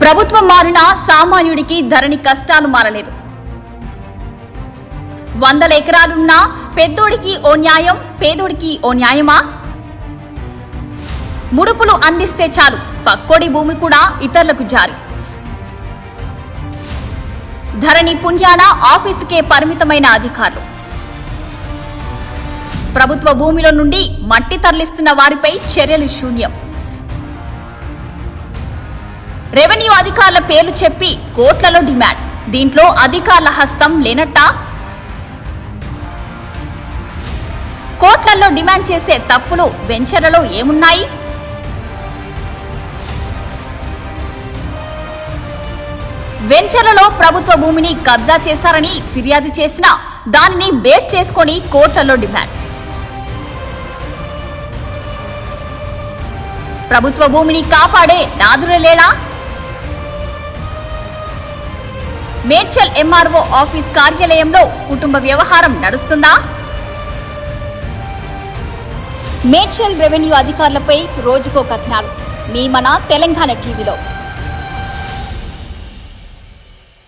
ప్రభుత్వం మారినా సామాన్యుడికి ధరణి కష్టాలు మారలేదు. వందల ఎకరాలున్నా పెద్దోడికి ఓ న్యాయం పేదోడికి ఓ న్యాయమా? ముడుపులు అందిస్తే చాలు పక్కోడి భూమి కూడా ఇతరులకు జారి. ధరణి పుణ్యాన ఆఫీసుకే పరిమితమైన అధికారులు. ప్రభుత్వ భూమిలో నుండి మట్టి తరలిస్తున్న వారిపై చర్యలు శూన్యం. రెవెన్యూ అధికారుల పేర్లు చెప్పి కోట్లలో డిమాండ్. దీంట్లో అధికారుల హస్తం లేనట్టా? కోట్లలో డిమాండ్ చేసే తప్పులు వెంచర్లలో ఏమున్నాయి? వెంచర్లలో ప్రభుత్వ భూమిని కబ్జా చేశారని ఫిర్యాదు చేసినా దానిని బేస్ చేసుకొని కోట్లలో డిమాండ్. ప్రభుత్వ భూమిని కాపాడే నాదురే మేడ్చల్ ఎంఆర్ఓ ఆఫీస్ కార్యాలయంలో కుటుంబ వ్యవహారం నడుస్తుందా? మేడ్చల్ రెవెన్యూ అధికారులపై రోజుకో కథనాలు. మీ మన తెలంగాణ టీవీలో.